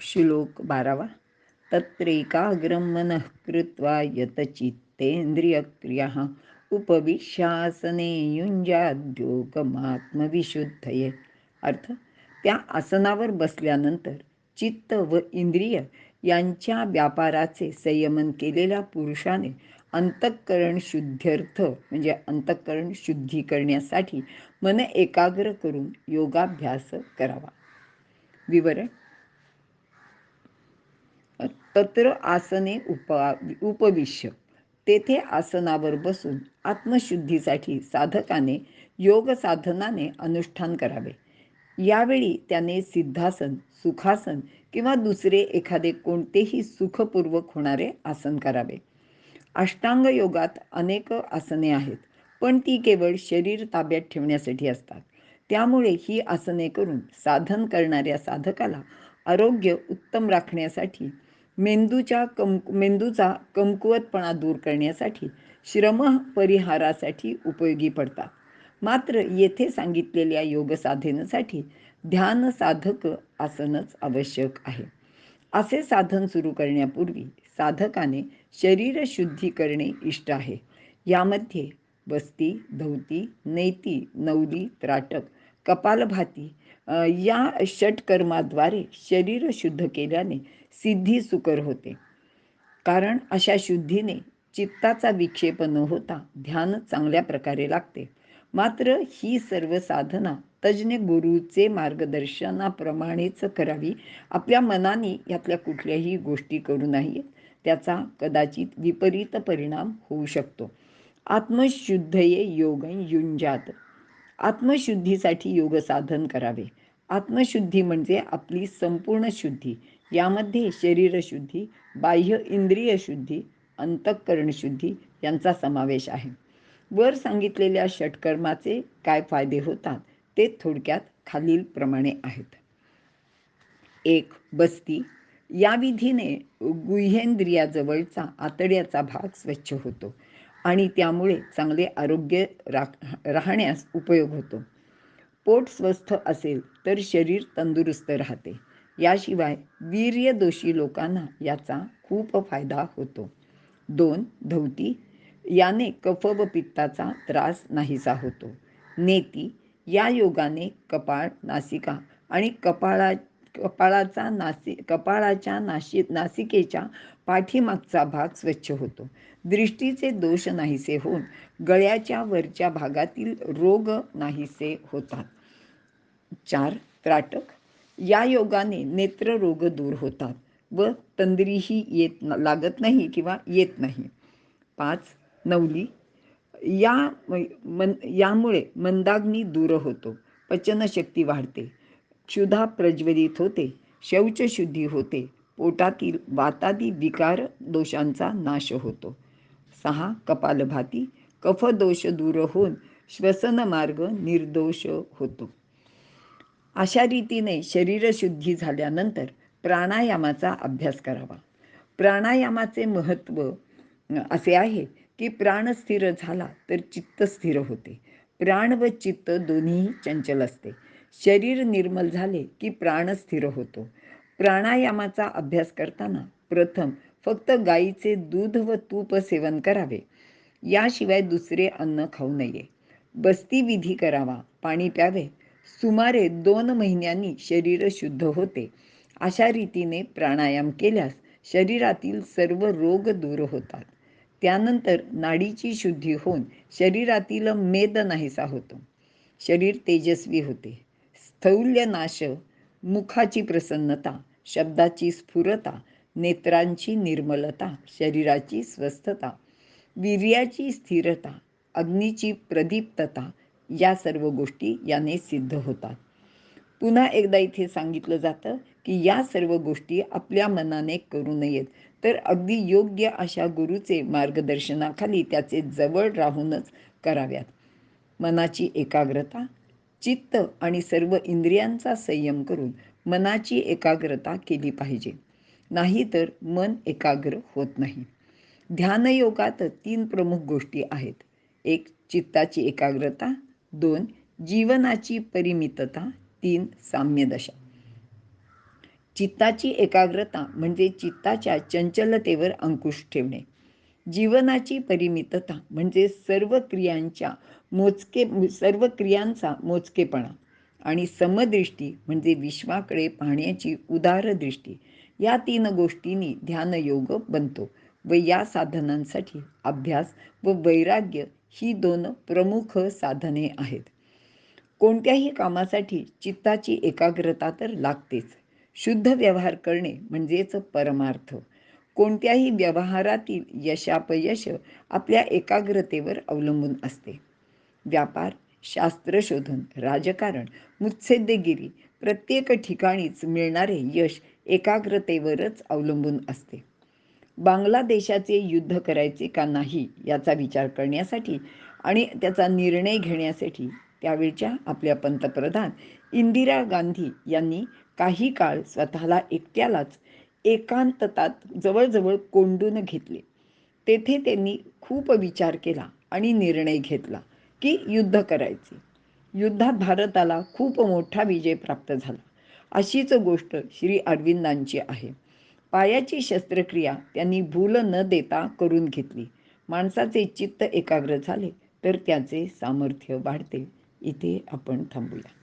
श्लोक बारावा. तत्रैकाग्रं मनः कृत्वा यतचित्तेन्द्रियक्रियः उपविश्यासने युञ्जाद्योगमात्मविशुद्धये. अर्थ त्या आसनावर बसल्यानंतर चित्त व इंद्रिय यांच्या व्यापाराचे संयमन केलेल्या पुरुषाने अंतःकरण शुद्ध्यर्थ म्हणजे अंतःकरण शुद्धी करण्यासाठी मन एकाग्र करून योगाभ्यास करावा. विवरण तत्र आसने उपा उपविश्य. तेथे आसनावर बसून आत्मशुद्धीसाठी साधकाने योग साधनाने अनुष्ठान करावे. यावेळी त्याने सिद्धासन सुखासन किंवा दुसरे एखादे कोणतेही सुखपूर्वक होणारे आसन करावे. अष्टांग योगात अनेक आसने आहेत पण ती केवळ शरीर ताब्यात ठेवण्यासाठी असतात. त्यामुळे ही आसने करून साधन करणाऱ्या साधकाला आरोग्य उत्तम राखण्यासाठी मेंदूच्या कम मेंदूचा कमकुवतपणा दूर करण्यासाठी श्रम परिहारासाठी उपयोगी पडतात. मात्र येथे सांगितलेल्या योग साधनेसाठी ध्यान साधक आसनच आवश्यक आहे. असे साधन सुरू करण्यापूर्वी साधकाने शरीर शुद्धी करणे इष्ट आहे. यामध्ये बस्ती धवती नैती नवली त्राटक कपालभाती या षटकर्माद्वारे शरीर शुद्ध केल्याने सिद्धी सुकर होते. कारण अशा शुद्धीने चित्ताचा विक्षेप न होता ध्यान चांगल्या प्रकारे लागते. मात्र ही सर्व साधना तज्ज्ञ गुरुचे मार्गदर्शनाप्रमाणेच करावी आपल्या मनाने यातल्या कुठल्याही गोष्टी करू नाहीत त्याचा कदाचित विपरीत परिणाम होऊ शकतो. आत्मशुद्धये योग युंजात आत्मशुद्धीसाठी योग साधन करावे. आत्मशुद्धी म्हणजे आपली संपूर्ण शुद्धी. यामध्ये शरीरशुद्धी बाह्य इंद्रिय शुद्धी अंतःकरण शुद्धी यांचा समावेश आहे. वर सांगितलेल्या षटकर्माचे काय फायदे होतात ते थोडक्यात खालील प्रमाणे आहेत. एक बस्ती. या विधीने गुह्येंद्रियाजवळचा आतड्याचा भाग स्वच्छ होतो. आणि त्यामुळे चांगले आरोग्य राख राहण्यास उपयोग होतो. पोट स्वस्थ असेल तर शरीर तंदुरुस्त राहते. याशिवाय वीर्य दोषी लोकांना याचा खूप फायदा होतो. दोन धवती याने कफ व पित्ताचा त्रास नाहीसा होतो. नेती. या योगाने कपाळ नासिका आणि कपाळा कपाळाचा नासी कपाळाच्या नाशी नासिकेच्या पाठीमागचा भाग स्वच्छ होतो. दृष्टीचे दोष नाहीसे होऊन गळ्याच्या वरच्या भागातील रोग नाहीसे होतात. चार त्राटक. या योगाने नेत्र रोग दूर होतात व तंद्रीही येत लागत नाही किंवा येत नाही. पाच नवली. या मन यामुळे मंदाग्नी दूर होतो. पचनशक्ती वाढते. क्षुधा प्रज्वलित होते शौचशुद्धी होते पोटातील वातादी विकार दोषांचा नाश होतो. सहा कपालभाती कफदोष दूर होऊन श्वसन मार्ग निर्दोष होतो. अशा रीतीने शरीरशुद्धी झाल्यानंतर प्राणायामाचा अभ्यास करावा. प्राणायामाचे महत्त्व असे आहे की प्राण स्थिर झाला तर चित्त स्थिर होते. प्राण व चित्त दोन्ही चंचल असते. शरीर निर्मल झाले की प्राण स्थिर होतो. प्राणायामाचा अभ्यास करताना प्रथम फक्त गाईचे दूध व तूप सेवन करावे. याशिवाय दुसरे अन्न खाऊ नये. बस्ती विधी करावा पाणी प्यावे. सुमारे दोन महिन्यांनी शरीर शुद्ध होते. अशा रीतीने प्राणायाम केल्यास शरीरातील सर्व रोग दूर होतात. त्यानंतर नाडीची शुद्धी होऊन शरीरातील मेद नाहीसा होतो. शरीर तेजस्वी होते. स्थौल्यनाश मुखाची प्रसन्नता शब्दाची स्फुरता नेत्रांची निर्मलता शरीराची स्वस्थता वीर्याची स्थिरता अग्नीची प्रदीप्तता या सर्व गोष्टी याने सिद्ध होतात. पुन्हा एकदा इथे सांगितलं जातं की या सर्व गोष्टी आपल्या मनाने करू नयेत तर अगदी योग्य अशा गुरुचे मार्गदर्शनाखाली त्याचे जवळ राहूनच कराव्यात. मनाची एकाग्रता चित्त आणि सर्व इंद्रियांचा संयम करून मनाची एकाग्रता केली पाहिजे. नाहीतर मन एकाग्र होत नाही. ध्यानयोगात तीन प्रमुख गोष्टी आहेत. एक चित्ताची एकाग्रता. दोन जीवनाची परिमितता. तीन साम्यदशा. चित्ताची एकाग्रता म्हणजे चित्ताच्या चंचलतेवर अंकुश ठेवणे. जीवनाची परिमितता म्हणजे सर्व क्रियांच्या मोजके सर्व क्रियांचा मोजकेपणा आणि समदृष्टी म्हणजे विश्वाकडे पाहण्याची उदार दृष्टी या तीन गोष्टींनी ध्यानयोग बनतो व या साधनांसाठी अभ्यास व वैराग्य ही दोन प्रमुख साधने आहेत. कोणत्याही कामासाठी चित्ताची एकाग्रता तर लागतेच. शुद्ध व्यवहार करणे म्हणजेच परमार्थ. कोणत्याही व्यवहारातील यशापयश आपल्या एकाग्रतेवर अवलंबून असते. व्यापार शास्त्रशोधन राजकारण मुत्सद्देगिरी प्रत्येक ठिकाणीच मिळणारे यश एकाग्रतेवरच अवलंबून असते. बांगलादेशाचे युद्ध करायचे का नाही याचा विचार करण्यासाठी आणि त्याचा निर्णय घेण्यासाठी त्यावेळच्या आपल्या पंतप्रधान इंदिरा गांधी यांनी काही काळ स्वतःला एकट्यालाच एकांततात जवळजवळ कोंडून घेतले. तेथे त्यांनी खूप विचार केला आणि निर्णय घेतला की युद्ध करायचे. युद्धात भारताला खूप मोठा विजय प्राप्त झाला. अशीच गोष्ट श्री अरविंदांची आहे. पायाची शस्त्रक्रिया त्यांनी भूल न देता करून घेतली. माणसाचे चित्त एकाग्र झाले तर त्याचे सामर्थ्य वाढते. इथे आपण थांबूया.